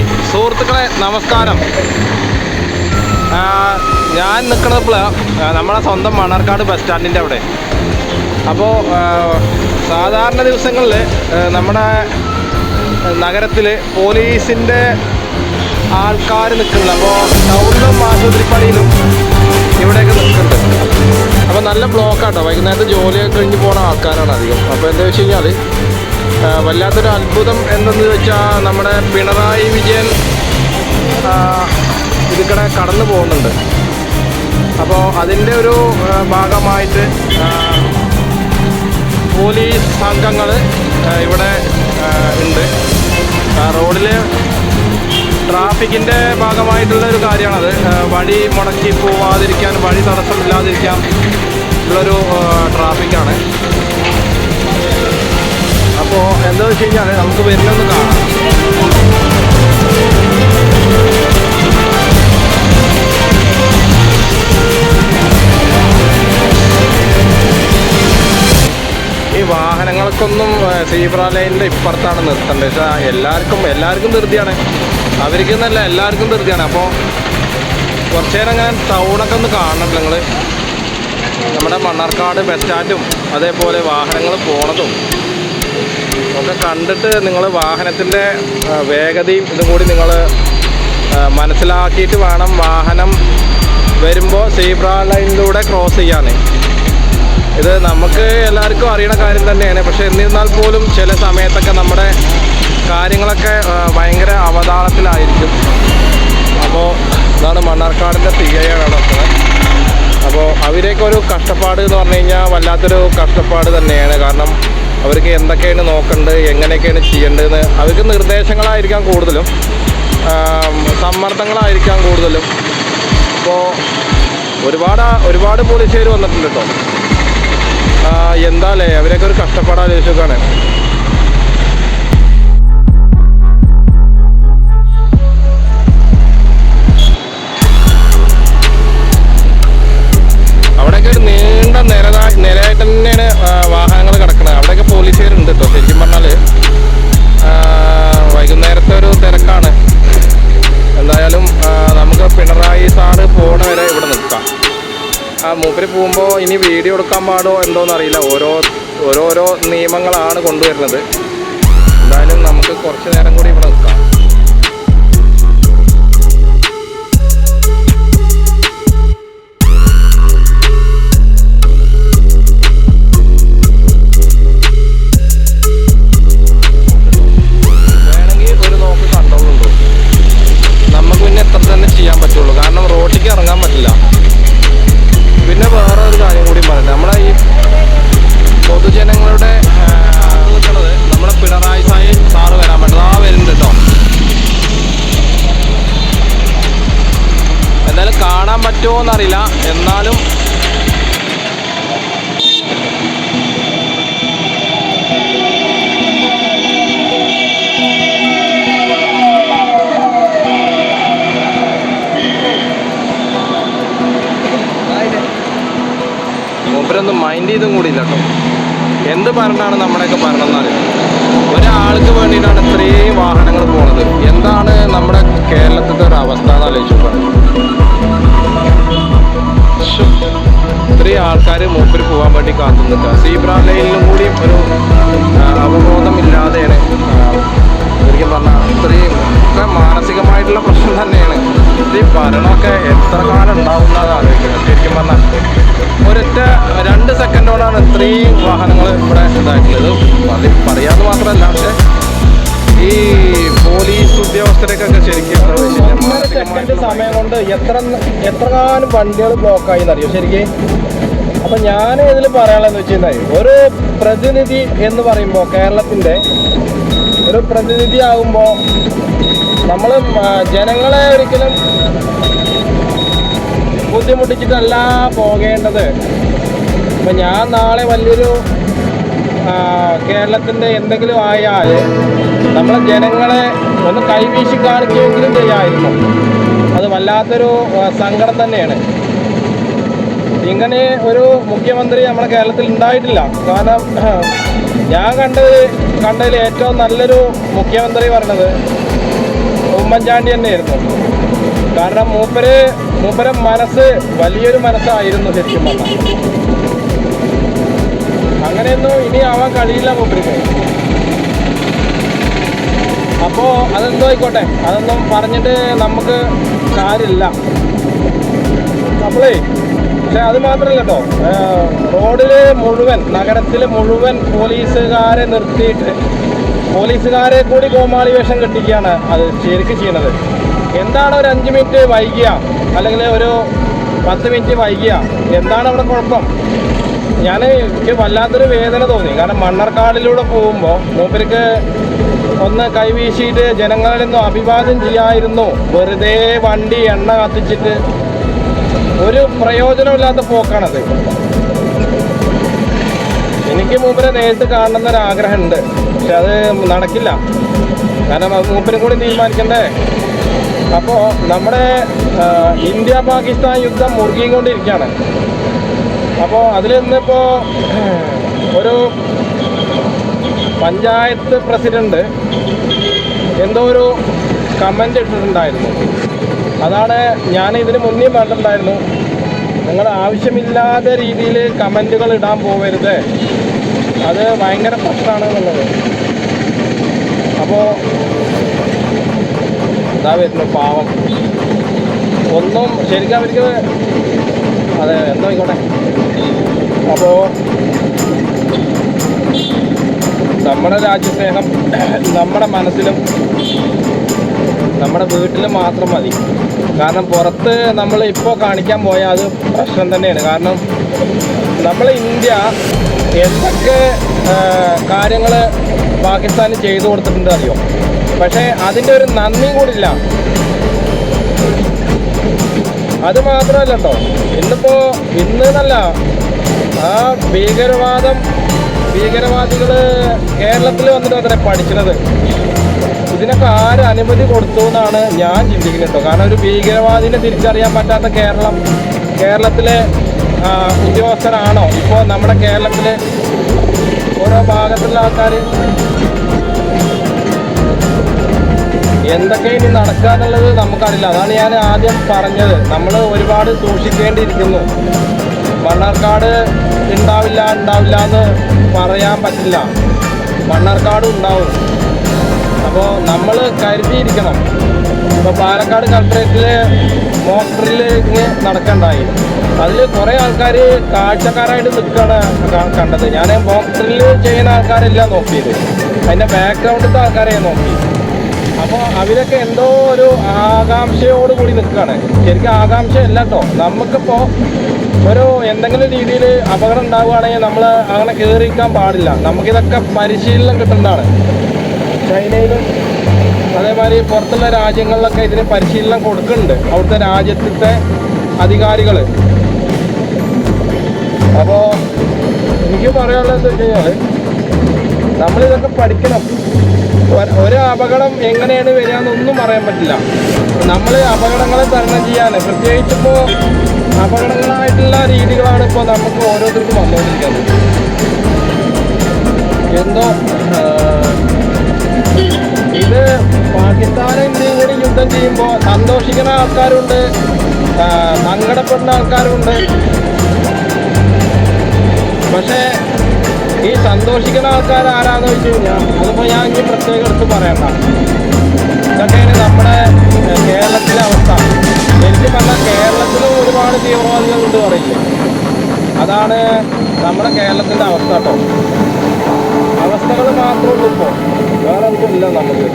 Hi സുഹൃത്തുക്കളെ നമസ്കാരം. ഞാൻ നിൽക്കുന്നത് നമ്മളെ സ്വന്തം മണർക്കാട് ബസ് സ്റ്റാൻഡിന്റെ അവിടെ. അപ്പോൾ സാധാരണ ദിവസങ്ങളിൽ നമ്മുടെ നഗരത്തിൽ പോലീസിന്റെ ആൾക്കാർ നിൽക്കുന്നുണ്ട് അപ്പോൾ ടൗണിലും ആശുപത്രിപ്പടിയിലും ഇവിടെയൊക്കെ നിൽക്കുന്നുണ്ട് അപ്പോൾ നല്ല ബ്ലോക്കാട്ടോ. വൈകുന്നേരത്തെ ജോലിയൊക്കെ കഴിഞ്ഞ് പോകുന്ന ആൾക്കാരാണ് അധികം. അപ്പോൾ എന്താ വെച്ച് കഴിഞ്ഞാൽ വല്ലാത്തൊരു അത്ഭുതം എന്തെന്ന് വെച്ചാൽ നമ്മുടെ പിണറായി വിജയൻ ഇതിക്കടെ കടന്നു പോകുന്നുണ്ട്. അപ്പോൾ അതിന്റെ ഒരു ഭാഗമായിട്ട് പോലീസ് സംഘങ്ങൾ ഇവിടെ ഉണ്ട്. റോഡിൽ ട്രാഫിക്കിന്റെ ഭാഗമായിട്ടുള്ള ഒരു കാര്യമാണത്. വഴി മുടക്കി പോവാതിരിക്കാൻ വഴി തടസ്സമില്ലാതിരിക്കാൻ ഉള്ളൊരു ട്രാഫിക്കാണ്. അപ്പോൾ എന്താ വെച്ച് കഴിഞ്ഞാൽ നമുക്ക് വരുന്നൊന്ന് കാണാം. ഈ വാഹനങ്ങൾക്കൊന്നും സീബ്ര ലൈനിന്റെ ഇപ്പുറത്താണ് നിർത്തേണ്ടത്. പക്ഷേ എല്ലാവർക്കും എല്ലാവർക്കും ധൃതിയാണ്. അവർക്ക് എന്നല്ല എല്ലാവർക്കും ധൃതിയാണ്. അപ്പോൾ കുറച്ച് നേരം ഞാൻ ടൗണൊക്കെ ഒന്ന് കാണണം നിങ്ങൾ നമ്മുടെ മണ്ണാർക്കാട് ബസ് സ്റ്റാൻഡും അതേപോലെ വാഹനങ്ങൾ പോണതും. ഒക്കെ കണ്ടിട്ട് നിങ്ങൾ വാഹനത്തിന്റെ വേഗതയും ഇതും കൂടി നിങ്ങൾ മനസ്സിലാക്കിയിട്ട് വേണം വാഹനം വരുമ്പോൾ സീബ്ര ലൈനിലൂടെ ക്രോസ് ചെയ്യാൻ ഇത് നമുക്ക് എല്ലാവർക്കും അറിയണ കാര്യം തന്നെയാണ്. പക്ഷേ എന്നിരുന്നാൽ പോലും ചില സമയത്തൊക്കെ നമ്മുടെ കാര്യങ്ങളൊക്കെ ഭയങ്കര അവതാളത്തിലായിരിക്കും. അപ്പോൾ ഇതാണ് മണ്ണാർക്കാടിന്റെ സി ഐ നടത്തുന്നത് അപ്പോൾ അവരേക്ക് ഒരു കഷ്ടപ്പാട് എന്ന് പറഞ്ഞു കഴിഞ്ഞാൽ വല്ലാത്തൊരു കഷ്ടപ്പാട് തന്നെയാണ്. കാരണം അവർക്ക് എന്തൊക്കെയാണ് നോക്കേണ്ടത് എങ്ങനെയൊക്കെയാണ് ചെയ്യേണ്ടതെന്ന് അവർക്ക് നിർദ്ദേശങ്ങളായിരിക്കാം കൂടുതലും. സമ്മർദ്ദങ്ങളായിരിക്കാം കൂടുതലും. അപ്പോൾ ഒരുപാട് ഒരുപാട് പോലീസുകാർ വന്നിട്ടുണ്ട് കേട്ടോ. എന്താ എന്താല്ലേ അവരൊക്കെ ഒരു കഷ്ടപ്പാട് പിണറായി സാറ് പോണ വരെ ഇവിടെ നിൽക്കാം. ആ മൂപ്പര് പോകുമ്പോൾ ഇനി വീഡിയോ എടുക്കാൻ പാടോ എന്തോന്ന് അറിയില്ല. ഓരോ ഓരോരോ നിയമങ്ങളാണ് കൊണ്ടുവരുന്നത്. എന്തായാലും നമുക്ക് കുറച്ച് നേരം കൂടി ഇവിടെ നിൽക്കാം. മൈൻഡ് ചെയ്തും കൂടി കേട്ടോ. എന്ത് ഭരണമാണ് നമ്മുടെയൊക്കെ ഭരണം എന്നറിയാം ഒരാൾക്ക് വേണ്ടിയിട്ടാണ് ഇത്രയും വാഹനങ്ങൾ പോണത്. എന്താണ് നമ്മുടെ കേരളത്തിന്റെ ഒരു അവസ്ഥ എന്ന് ആലോചിച്ചു ഇത്രയും ആൾക്കാർ മൂപ്പര് പോകാൻ വേണ്ടി കാത്തു നിൽക്കുക സീബ്ര ലൈനിലും കൂടി ഒരു അവബോധം ഇല്ലാതെയാണ് ശരിക്കും പറഞ്ഞാൽ ഇത്രയും ഒക്കെ മാനസികമായിട്ടുള്ള പ്രശ്നം തന്നെയാണ്. ഈ ഭരണമൊക്കെ എത്ര കാലം ഉണ്ടാവുന്നതാണ് ആലോചിക്കുന്നത്. ശരിക്കും പറഞ്ഞാൽ ഒരൊറ്റ രണ്ട് സെക്കൻഡോടാണ് ഇത്രയും വാഹനങ്ങൾ ഇവിടെ ഉണ്ടായിട്ടുള്ളത്. പറയാന്ന് മാത്രമല്ല പക്ഷെ ഈ പോലീസ് ഉദ്യോഗസ്ഥരൊക്കെ ശരിക്കും സെക്കൻഡ് സമയം കൊണ്ട് എത്ര എത്രകാലം വണ്ടികൾ ബ്ലോക്കായി എന്നറിയോ ശരിക്കും? അപ്പൊ ഞാൻ ഇതിൽ പറയാനുള്ളതെന്ന് വെച്ച് കഴിഞ്ഞാൽ ഒരു പ്രതിനിധി എന്ന് പറയുമ്പോൾ കേരളത്തിന്റെ ഒരു പ്രതിനിധി ആകുമ്പോൾ നമ്മൾ ജനങ്ങളെ ഒരിക്കലും ബുദ്ധിമുട്ടിച്ചിട്ടല്ല പോകേണ്ടത്. അപ്പം ഞാൻ നാളെ വലിയൊരു കേരളത്തിന്റെ എന്തെങ്കിലും ആയാൽ നമ്മളെ ജനങ്ങളെ ഒന്ന് കൈവീശി കാണിക്കുമെങ്കിലും ചെയ്യായിരുന്നു. അത് വല്ലാത്തൊരു സങ്കടം തന്നെയാണ്. ഇങ്ങനെ ഒരു മുഖ്യമന്ത്രി നമ്മുടെ കേരളത്തിൽ ഉണ്ടായിട്ടില്ല. കാരണം ഞാൻ കണ്ടത് കണ്ടതിൽ ഏറ്റവും നല്ലൊരു മുഖ്യമന്ത്രി പറഞ്ഞത് ഉമ്മൻചാണ്ടി തന്നെയായിരുന്നു. കാരണം മൂപ്പര് മൂപ്പരെ മനസ്സ് വലിയൊരു മനസ്സായിരുന്നു ശരിക്കും പറഞ്ഞാൽ. അങ്ങനെയൊന്നും ഇനി ആവാൻ കഴിയില്ല മൂപ്പർക്ക് അപ്പോ അതെന്തോ ആയിക്കോട്ടെ അതൊന്നും പറഞ്ഞിട്ട് നമുക്ക് കാര്യമില്ല. നമ്മളേ പക്ഷെ അത് മാത്രമല്ല കേട്ടോ റോഡിൽ മുഴുവൻ നഗരത്തിൽ മുഴുവൻ പോലീസുകാരെ നിർത്തിയിട്ട് പോലീസുകാരെ കൂടി കോമാളി വേഷം കെട്ടിക്കുകയാണ് അത് ശരിക്കും ചെയ്യണത്. എന്താണ് ഒരു അഞ്ച് മിനിറ്റ് വൈകിയ? അല്ലെങ്കിൽ ഒരു പത്ത് മിനിറ്റ് വൈകിയ? എന്താണ് അവിടെ കുഴപ്പം? ഞാൻ എനിക്ക് വല്ലാത്തൊരു വേദന തോന്നി. കാരണം മണ്ണർക്കാടിലൂടെ പോകുമ്പോൾ മൂപ്പർക്ക് ഒന്ന് കൈവീശിയിട്ട് ജനങ്ങളിൽ നിന്നും അഭിവാദ്യം ചെയ്യായിരുന്നു. വെറുതെ വണ്ടി എണ്ണ കത്തിച്ചിട്ട്. ഒരു പ്രയോജനമില്ലാത്ത പോക്കാണത്. എനിക്ക് മൂപ്പരെ നേരിട്ട് കാണണം എന്നൊരാഗ്രഹമുണ്ട് പക്ഷെ അത് നടക്കില്ല. കാരണം മൂപ്പരും കൂടി തീരുമാനിക്കണ്ടേ? അപ്പോൾ നമ്മുടെ ഇന്ത്യ പാകിസ്ഥാൻ യുദ്ധം മുറുകിയും കൊണ്ടിരിക്കുകയാണ്. അപ്പോൾ അതിൽ നിന്നിപ്പോൾ ഒരു പഞ്ചായത്ത് പ്രസിഡന്റ് എന്തോ ഒരു കമന്റ് ഇട്ടിട്ടുണ്ടായിരുന്നു. അതാണ് ഞാൻ ഇതിന് മുന്നേ പറഞ്ഞിട്ടുണ്ടായിരുന്നു. നിങ്ങൾ ആവശ്യമില്ലാത്ത രീതിയിൽ കമന്റുകൾ ഇടാൻ പോകരുത് അത് ഭയങ്കര പ്രശ്നമാണ് എന്നുള്ളത് അപ്പോൾ ഇതാ വരുന്നു പാവം. ഒന്നും ശരിക്കും അവർക്ക് അതെ എന്തോ ആയിക്കോട്ടെ. അപ്പോൾ നമ്മുടെ രാജ്യസ്നേഹം നമ്മുടെ മനസ്സിലും നമ്മുടെ വീട്ടിലും മാത്രം മതി. കാരണം പുറത്ത് നമ്മൾ ഇപ്പോൾ കാണിക്കാൻ പോയാൽ അത് പ്രശ്നം തന്നെയാണ്. കാരണം നമ്മൾ ഇന്ത്യ എന്തൊക്കെ കാര്യങ്ങൾ പാകിസ്ഥാന് ചെയ്തു കൊടുത്തിട്ടുണ്ട് അറിയോ? പക്ഷേ അതിന്റെ ഒരു നന്ദി കൂടില്ല അത് മാത്രമല്ല ഇന്നിപ്പോ ഇന്ന് എന്നല്ല ആ ഭീകരവാദം ഭീകരവാദികൾ കേരളത്തിൽ വന്നിട്ട് അത്ര പഠിക്കുന്നത് ഇതിനൊക്കെ ആര് അനുമതി കൊടുത്തു എന്നാണ് ഞാൻ ചിന്തിക്കുന്നത് കേട്ടോ. കാരണം ഒരു ഭീകരവാദിനെ തിരിച്ചറിയാൻ പറ്റാത്ത കേരളം കേരളത്തിലെ ഉദ്യോഗസ്ഥരാണോ? ഇപ്പോൾ നമ്മുടെ കേരളത്തിലെ ഓരോ ഭാഗത്തുള്ള ആൾക്കാർ എന്തൊക്കെ ഇനി നടക്കുക എന്നുള്ളത് നമുക്കറിയില്ല. അതാണ് ഞാൻ ആദ്യം പറഞ്ഞത്. നമ്മൾ ഒരുപാട് സൂക്ഷിക്കേണ്ടിയിരിക്കുന്നു. മണ്ണാർക്കാട് ഉണ്ടാവില്ല ഉണ്ടാവില്ല എന്ന് പറയാൻ പറ്റില്ല. മണ്ണാർക്കാട് ഉണ്ടാവും. അപ്പോൾ നമ്മൾ കരുതിയിരിക്കണം. ഇപ്പോൾ പാലക്കാട് കളക്ടറേറ്റിൽ മോക്ടറിൽ ഇങ്ങനെ നടക്കണ്ടായി. അതിൽ കുറേ ആൾക്കാർ കാഴ്ചക്കാരായിട്ട് നിൽക്കുകയാണ് കണ്ടത്. ഞാൻ മോക്ടറിൽ ചെയ്യുന്ന ആൾക്കാരെല്ലാം നോക്കിയത്. അതിന്റെ ബാക്ക്ഗ്രൗണ്ടിലത്തെ ആൾക്കാരെ നോക്കി അപ്പോൾ അവരൊക്കെ എന്തോ ഒരു ആകാംക്ഷയോട് കൂടി നിൽക്കുകയാണ്. ശരിക്കും ആകാംക്ഷയല്ല കേട്ടോ നമുക്കിപ്പോൾ ഒരു എന്തെങ്കിലും രീതിയിൽ അപകടം ഉണ്ടാവുകയാണെങ്കിൽ നമ്മൾ അങ്ങനെ കയറിയിരിക്കാൻ പാടില്ല. നമുക്കിതൊക്കെ പരിശീലനം കിട്ടേണ്ടതാണ്. ചൈനയിലും അതേമാതിരി പുറത്തുള്ള രാജ്യങ്ങളിലൊക്കെ ഇതിന് പരിശീലനം കൊടുക്കുന്നുണ്ട്. അവിടുത്തെ രാജ്യത്തെ അധികാരികൾ അപ്പോൾ എനിക്ക് പറയാനുള്ളത് എന്താ വെച്ച് കഴിഞ്ഞാൽ നമ്മളിതൊക്കെ പഠിക്കണം. ഒരു എങ്ങനെയാണ് വരിക എന്നൊന്നും പറയാൻ പറ്റില്ല. നമ്മൾ അപകടങ്ങളെ തരണം ചെയ്യാൻ പ്രത്യേകിച്ച് ഇപ്പോൾ അപകടങ്ങളായിട്ടുള്ള രീതികളാണ് ഇപ്പോൾ നമുക്ക് ഓരോരുത്തർക്കും വന്നുകൊണ്ടിരിക്കുന്നത്. എന്തോ ഇത് പാകിസ്ഥാനും ഇന്ത്യയും കൂടി യുദ്ധം ചെയ്യുമ്പോൾ സന്തോഷിക്കുന്ന ആൾക്കാരുണ്ട് സങ്കടപ്പെടുന്ന ആൾക്കാരുണ്ട്. പക്ഷേ ഈ സന്തോഷിക്കുന്ന ആൾക്കാർ ആരാന്ന് വെച്ച് കഴിഞ്ഞാൽ അതിപ്പോൾ ഞാൻ ഇനി പ്രത്യേകം എടുത്ത് പറയണ്ട. ഇതൊക്കെയാണ് നമ്മുടെ കേരളത്തിലെ അവസ്ഥ. എനിക്ക് പറഞ്ഞാൽ കേരളത്തിലും ഒരുപാട് തീവ്രവാദികളുണ്ട് പറയില്ലേ അതാണ് നമ്മുടെ കേരളത്തിന്റെ അവസ്ഥ കേട്ടോ. അവസ്ഥകൾ മാത്രമേ ഉള്ളൂ ഇപ്പോൾ വേറെ ഒന്നുമില്ല നമുക്ക്